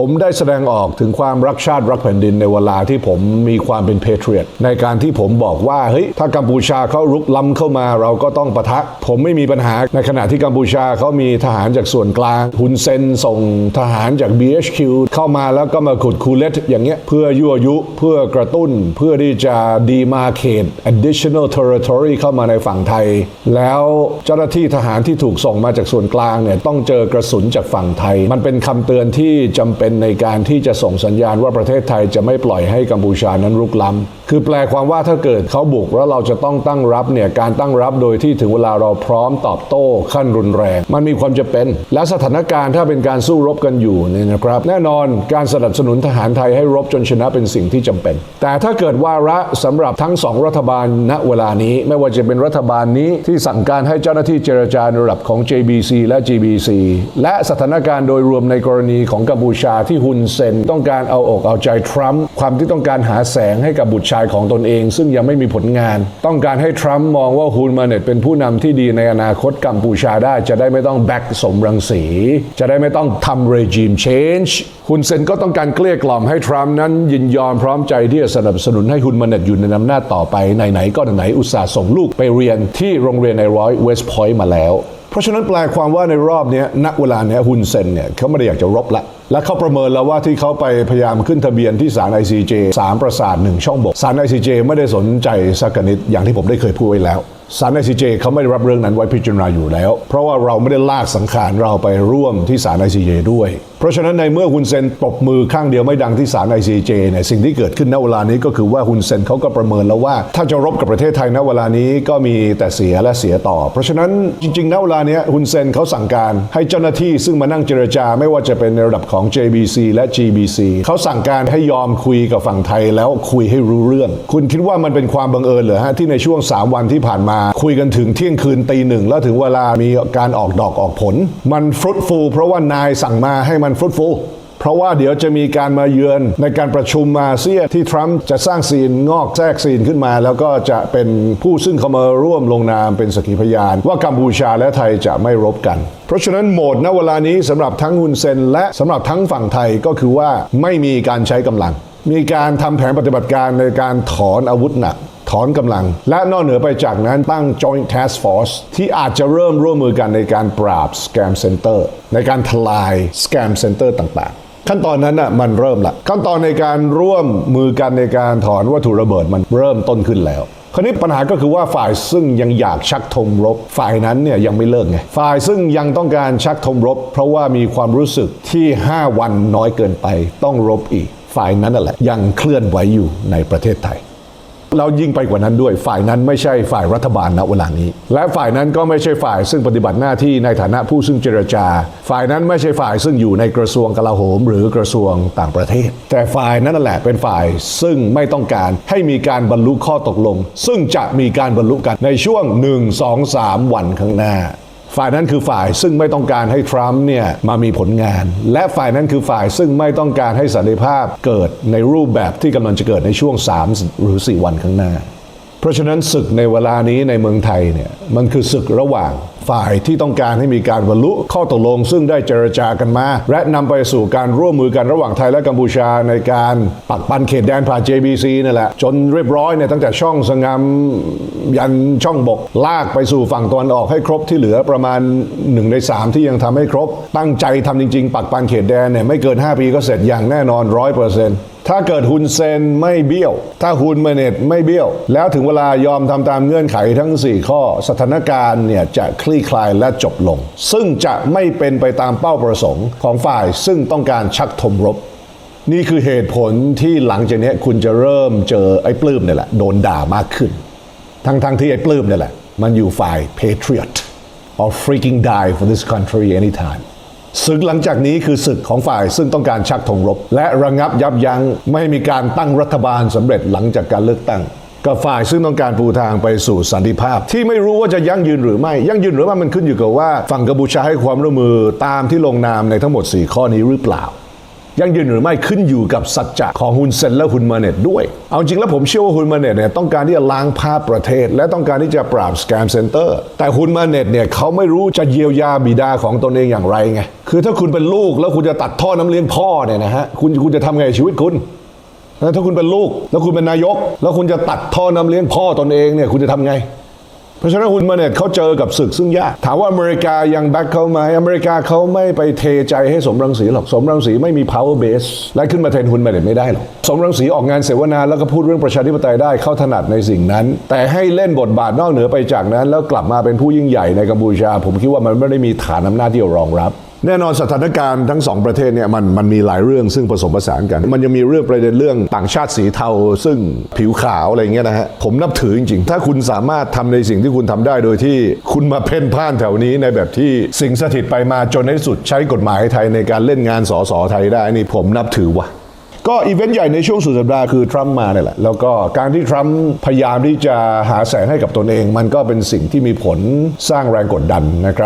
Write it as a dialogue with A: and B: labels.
A: ผมได้แสดงออกถึงความรักชาติรักแผ่นดินในเวลาที่ผมมีความเป็นเพเทรียตในการที่ผมบอกว่าเฮ้ยถ้ากัมพูชาเขารุกล้ำเข้ามาเราก็ต้องปะทะ ผมไม่มีปัญหาในขณะที่กัมพูชาเขามีทหารจากส่วนกลางฮุนเซนส่งทหารจาก BHQ เข้ามาแล้วก็มาขุดคูเลตอย่างเงี้ยเพื่อยั่วยุเพื่อกระตุ้น เพื่อที่จะ demarcate additional territory เข้ามาในฝั่งไทย แล้วเจ้าหน้าที่ทหารที่ถูกส่งมาจากส่วนกลางเนี่ยต้องเจอกระสุนจากฝั่งไทย มันเป็นคำเตือนที่จำเป็นในการที่จะส่งสัญญาณว่าประเทศไทยจะไม่ปล่อยให้กัมพูชานั้นรุกล้ำคือแปลความว่าถ้าเกิดเขาบุกแล้วเราจะต้องตั้งรับเนี่ยการตั้งรับโดยที่ถึงเวลาเราพร้อมตอบโต้ขั้นรุนแรง มันมีความจะเป็น และสถานการณ์ถ้าเป็นการสู้รบกันอยู่เนี่ยนะครับ แน่นอนการสนับสนุนทหารไทยให้รบจนชนะเป็นสิ่งที่จำเป็น แต่ถ้าเกิดวาระสำหรับทั้งสองรัฐบาลณเวลานี้ ไม่ว่าจะเป็นรัฐบาลนี้ที่สั่งการให้เจ้าหน้าที่เจรจาในระดับของ JBC และ GBC และสถานการณ์โดยรวมในกรณีของกัมพูชาที่ฮุนเซนต้องการเอาอกเอาใจทรัมป์ความที่ต้องการหาแสงให้กับบุตรชายของตนเอง ซึ่งยังไม่มีผลงาน ต้องการให้ทรัมป์มองว่าฮุนมาเน็ตเป็นผู้นำที่ดีในอนาคตกัมพูชาได้ จะได้ไม่ต้องแบกสมรังสี จะได้ไม่ต้องทำ regime change ฮุนเซนก็ต้องการเกลี้ยกล่อมให้ทรัมป์นั้นยินยอมพร้อมใจที่จะสนับสนุนให้ฮุนมาเน็ตอยู่ในอำนาจต่อไปไหนๆก็ไหนอุตส่าห์ส่งลูกไปเรียนที่โรงเรียนในร้อยเวสต์พอยต์มาแล้ว ราะฉะนั้นแปลความว่าในรอบนี้ณเวลาเนี้ยฮุนเซนเนี่ยเขาไม่ได้อยากจะรบละ และเขาประเมินแล้วว่าที่เขาไปพยายามขึ้นทะเบียนที่ศาล ICJ สามประสาทหนึ่งช่องบกศาล ICJ ไม่ได้สนใจสักนิดอย่างที่ผมได้เคยพูดไว้แล้วศาล ICJ เขาไม่ได้รับเรื่องนั้นไว้พิจารณาอยู่แล้ว เพราะว่าเราไม่ได้ลากสังขารเราไปร่วมที่ศาล ICJ ด้วยเพราะฉะนั้นในเมื่อฮุนเซนปรบมือข้างเดียวไม่ดังที่ศาล ICJ เนี่ยสิ่งที่เกิดขึ้นณเวลานี้ก็คือว่าฮุนเซนเขาก็ประเมินแล้วว่า ถ้าจะรบกับประเทศไทยณเวลานี้ก็มีแต่เสียและเสียต่อ เพราะฉะนั้นจริงๆณเวลานี้ฮุนเซนเขาสั่งการให้เจ้าหน้าที่ซึ่งมานั่งเจรจาไม่ว่าจะเป็นในระดับของ JBC และ GBC เขาสั่งการให้ยอมคุยกับฝั่งไทยแล้วคุยให้รู้เรื่อง คุณคิดว่ามันเป็นความบังเอิญเหรอฮะที่ในช่วง 3 วันที่ผ่านมา คุยกันถึงเที่ยงคืนตีหนึ่งแล้วถึงเวลามีการออกดอกออกผล มันฟรุตฟูเพราะว่านายสั่งมาให้มันฟรุตฟูเพราะว่าเดี๋ยวจะมีการมาเยือนในการประชุมมาเซียที่ทรัมป์จะสร้างซีนงอกแทรกซีนขึ้นมา แล้วก็จะเป็นผู้ซึ่งเขามาร่วมลงนามเป็นสกขีพยาน ว่ากัมพูชาและไทยจะไม่รบกัน เพราะฉะนั้นโหมดณเวลานี้สำหรับทั้งฮุนเซน และสำหรับทั้งฝั่งไทยก็คือว่าไม่มีการใช้กำลัง มีการทำแผนปฏิบัติการในการถอนอาวุธหนัก อนกำลัง และนอกเหนือไปจากนั้นตั้ง Joint Task Force ที่อาจจะเริ่มร่วมมือกันในการปราบ Scam Center ในการทลาย Scam Center ต่างๆขั้นตอนนั้นน่ะมันเริ่มละขั้นตอนในการร่วมมือกันในการถอนวัตถุระเบิดมันเริ่มต้นขึ้นแล้ว คราวนี้ปัญหาก็คือว่าฝ่ายซึ่งยังอยากชักธงรบ ฝ่ายนั้นเนี่ยยังไม่เลิกไงฝ่ายซึ่งยังต้องการชักธงรบ เพราะว่ามีความรู้สึกที่ 5 วันน้อยเกินไป ต้องรบอีก ฝ่ายนั้นนั่นแหละยังเคลื่อนไหวอยู่ในประเทศไทย แล้วยิ่งไปกว่านั้นด้วย ฝ่ายนั้นไม่ใช่ฝ่ายรัฐบาลณเวลานี้ และฝ่ายนั้นก็ไม่ใช่ฝ่ายซึ่งปฏิบัติหน้าที่ในฐานะผู้ซึ่งเจรจา ฝ่ายนั้นไม่ใช่ฝ่ายซึ่งอยู่ในกระทรวงกลาโหม หรือกระทรวงต่างประเทศ แต่ฝ่ายนั้นนั่นแหละเป็นฝ่ายซึ่งไม่ต้องการให้มีการบรรลุข้อตกลง ซึ่งจะมีการบรรลุกันในช่วง 1 2 3 วันข้างหน้า ฝ่ายนั้นคือฝ่ายซึ่งไม่ต้องการให้ทรัมป์เนี่ยมามีผลงาน และฝ่ายนั้นคือฝ่ายซึ่งไม่ต้องการให้สันติภาพเกิดในรูปแบบที่กำลังจะเกิดในช่วง 3 หรือ 4 วันข้างหน้า เพราะฉะนั้นศึกในเวลานี้ในเมืองไทยเนี่ยมันคือศึกระหว่าง ฝ่ายที่ต้องการให้มีการบรรลุข้อตกลง ซึ่งได้เจรจากันมา และนำไปสู่การร่วมมือกันระหว่างไทยและกัมพูชาในการปักปันเขตแดนผ่าน JBC นั่นแหละ จนเรียบร้อยเนี่ยตั้งแต่ช่องสงามยันช่องบก ลากไปสู่ฝั่งตะวันออกให้ครบที่เหลือประมาณ1ใน3 ที่ยังทำให้ครบ ตั้งใจทำจริง ๆ ปักปันเขตแดนเนี่ยไม่เกิน 5 ปีก็เสร็จอย่างแน่นอนร้อยเปอร์เซ็นต์ถ้าเกิดฮุนเซนไม่เบี้ยว ถ้าฮุนเมเนตไม่เบี้ยว แล้วถึงเวลายอมทำตามเงื่อนไขทั้ง 4 ข้อสถานการณ์เนี่ยจะคลี่คลายและจบลง ซึ่งจะไม่เป็นไปตามเป้าประสงค์ของฝ่ายซึ่งต้องการชักธมรบ นี่คือเหตุผลที่หลังจากนี้คุณจะเริ่มเจอไอ้ปลื้มเนี่ยแหละโดนด่ามากขึ้น ทั้งทั้งที่ไอ้ปลื้มเนี่ยแหละ มันอยู่ฝ่าย patriot or freaking die for this country anytime ศึกหลังจากนี้คือศึกของฝ่ายซึ่งต้องการชักธงรบ และระงับยับยั้งไม่ให้มีการตั้งรัฐบาลสำเร็จหลังจากการเลือกตั้ง กับฝ่ายซึ่งต้องการปูทางไปสู่สันติภาพ ที่ไม่รู้ว่าจะยั่งยืนหรือไม่ ยั่งยืนหรือไม่มันขึ้นอยู่กับว่าฝั่งกัมพูชาให้ความร่วมมือตามที่ลงนามในทั้งหมด 4 ข้อนี้หรือเปล่ายั่งยืนหรือไม่ขึ้นอยู่กับสัจจะของฮุนเซนและฮุนมาเนตด้วย เอาจริงแล้วผมเชื่อว่าฮุนมาเนตเนี่ยต้องการที่จะล้างภาพประเทศ และต้องการที่จะปราบสแกมเซ็นเตอร์ แต่ฮุนมาเนตเนี่ยเขาไม่รู้จะเยียวยาบิดาของตนเองอย่างไรไง คือถ้าคุณเป็นลูกแล้วคุณจะตัดท่อน้ำเลี้ยงพ่อเนี่ยนะฮะ คุณคุณจะทำไงชีวิตคุณ แล้วถ้าคุณเป็นลูก แล้วคุณเป็นนายก แล้วคุณจะตัดท่อน้ำเลี้ยงพ่อตนเองเนี่ยคุณจะทำไง เพราะฉะนั้นฮุนมาเน็ตเขาเจอกับศึกซึ่งยาก ถามว่าอเมริกายังแบ็คเขาไหมอเมริกาเขาไม่ไปเทใจให้สมรังสีหรอก สมรังสีไม่มี power base และขึ้นมาเทนฮุนมาเน็ตไม่ได้หรอก สมรังสีออกงานเสวนาแล้วก็พูดเรื่องประชาธิปไตยได้เข้าถนัดในสิ่งนั้น แต่ให้เล่นบทบาทนอกเหนือไปจากนั้น แล้วกลับมาเป็นผู้ยิ่งใหญ่ในกัมพูชา ผมคิดว่ามันไม่ได้มีฐานอำนาจที่รองรับแน่นอนสถานการณ์ทั้งสองประเทศเนี่ยมันมันมีหลายเรื่องซึ่งผสมผสานกัน มันยังมีเรื่องประเด็นเรื่องต่างชาติสีเทา ซึ่งผิวขาวอะไรเงี้ยนะฮะผมนับถือจริงๆ ถ้าคุณสามารถทำในสิ่งที่คุณทำได้โดยที่คุณมาเพ่นพ่านแถวนี้ในแบบที่สิ่งสถิตไปมาจนในที่สุดใช้กฎหมายไทยในการเล่นงานสอสอไทยได้นี่ผมนับถือว่ะก็อีเวนต์ใหญ่ในช่วงสุดสัปดาห์คือทรัมป์มาเนี่ยแหละ แล้วก็การที่ทรัมป์พยายามที่จะหาแสงให้กับตนเอง มันก็เป็นสิ่งที่มีผลสร้างแรงกดดันนะครับ